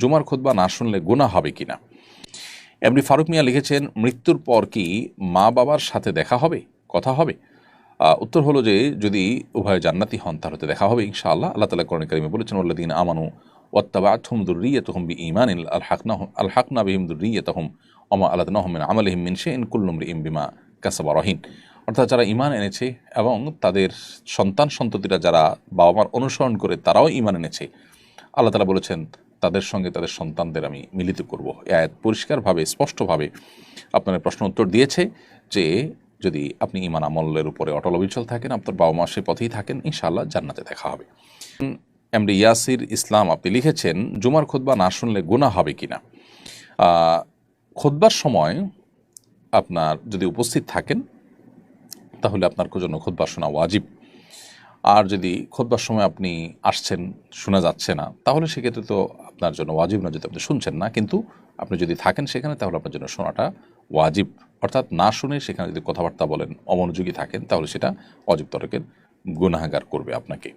জুমার খুতবা না শুনলে গুনাহ হবে কিনা? এমনি ফারুক মিয়া লিখেছেন, মৃত্যুর পর কি মা বাবার সাথে দেখা হবে? কথা হবে? উত্তর হলো যে, যদি উভয় জান্নাতি হন তাহলে তো দেখা হবে ইনশাআল্লাহ। আল্লাহ তালা করণে কারিমে বলেছেন আল্লাদিন আমানু ওয়াত্তাবাতুহুম দুর্রিয়াতুহুম বিঈমানিন আলহাকনাহুম আলহাকনা বিহিম দুর্রিয়াতুহুম ওমা আলাদনাহুম মিন আমালিহিম মিন শাইইন কুল্লু ইমরিইম বিমা কাসাবা রহিন অর্থাৎ যারা ইমান এনেছে এবং তাদের সন্তান সন্ততিরা যারা বাবা মার অনুসরণ করে তারাও ইমান এনেছে। আল্লাহ তালা বলেছেন তাদের সঙ্গে তাদের সন্তানদের আমি মিলিত করব। এ আয়াত পরিষ্কারভাবে স্পষ্টভাবে আপনার প্রশ্ন উত্তর দিয়েছে যে যদি আপনি ইমান আমলের উপরে অটল অবিচল থাকেন আপনার বাবা মা সে পথেই থাকেন ইনশাআল্লাহ জান্নাতে দেখা হবে। এমডি ইয়াসির ইসলাম আপনি লিখেছেন জুমার খোদবা না শুনলে গুনাহ হবে কিনা? আহ, খুতবার সময় আপনার যদি উপস্থিত থাকেন তাহলে আপনার জন্য খুতবা শোনা ওয়াজিব। আর যদি খুতবার সময় আপনি আসছেন শোনা যাচ্ছে না তাহলে সেক্ষেত্রে তো আপনার জন্য ওয়াজিব না যদি আপনি শুনছেন না, কিন্তু আপনি যদি থাকেন সেখানে, তাহলে আপনার জন্য শোনাটা ওয়াজিব। অর্থাৎ না শুনে সেখানে যদি কথাবার্তা বলেন, অমনোযোগী থাকেন, তাহলে সেটা অজিব তরকের গুণাহাগার করবে আপনাকে।